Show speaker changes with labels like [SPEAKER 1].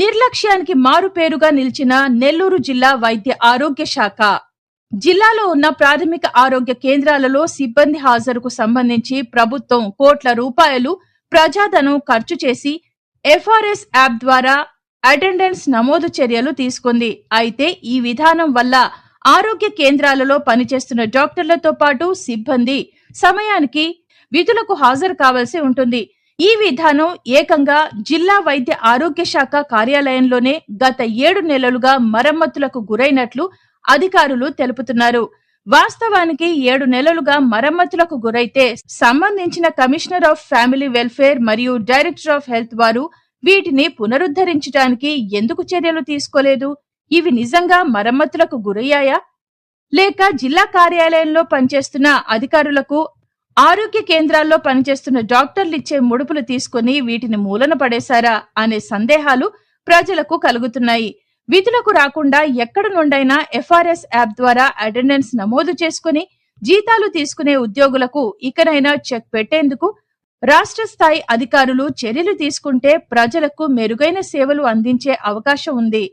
[SPEAKER 1] నిర్లక్ష్యానికి మారుపేరుగా నిలిచిన నెల్లూరు జిల్లా వైద్య ఆరోగ్య శాఖ. జిల్లాలో ఉన్న ప్రాథమిక ఆరోగ్య కేంద్రాలలో సిబ్బంది హాజరుకు సంబంధించి ప్రభుత్వం కోట్ల రూపాయలు ప్రజాధనం ఖర్చు చేసి ఎఫ్ఆర్ఎస్ యాప్ ద్వారా అటెండెన్స్ నమోదు చర్యలు తీసుకుంది. అయితే ఈ విధానం వల్ల ఆరోగ్య కేంద్రాలలో పనిచేస్తున్న డాక్టర్లతో పాటు సిబ్బంది సమయానికి విధులకు హాజరు కావాల్సి ఉంటుంది. ఈ విధానం ఏకంగా జిల్లా వైద్య ఆరోగ్య శాఖ కార్యాలయంలోనే గత ఏడు నెలలుగా మరమ్మతులకు గురైనట్లు అధికారులు తెలుపుతున్నారు. వాస్తవానికి ఏడు నెలలుగా మరమ్మతులకు గురైతే సంబంధించిన కమిషనర్ ఆఫ్ ఫ్యామిలీ వెల్ఫేర్ మరియు డైరెక్టర్ ఆఫ్ హెల్త్ వారు వీటిని పునరుద్ధరించడానికి ఎందుకు చర్యలు తీసుకోలేదు? ఇవి నిజంగా మరమ్మతులకు గురయ్యాయా? లేక జిల్లా కార్యాలయంలో పనిచేస్తున్న అధికారులకు ఆరోగ్య కేంద్రాల్లో పనిచేస్తున్న డాక్టర్లు ఇచ్చే ముడుపులు తీసుకుని వీటిని మూలన పడేశారా అనే సందేహాలు ప్రజలకు కలుగుతున్నాయి. విధులకు రాకుండా ఎక్కడ నుండైనా ఎఫ్ఆర్ఎస్ యాప్ ద్వారా అటెండెన్స్ నమోదు చేసుకుని జీతాలు తీసుకునే ఉద్యోగులకు ఇకనైనా చెక్ పెట్టేందుకు రాష్ట్ర స్థాయి అధికారులు చర్యలు తీసుకుంటే ప్రజలకు మెరుగైన సేవలు అందించే అవకాశం ఉంది.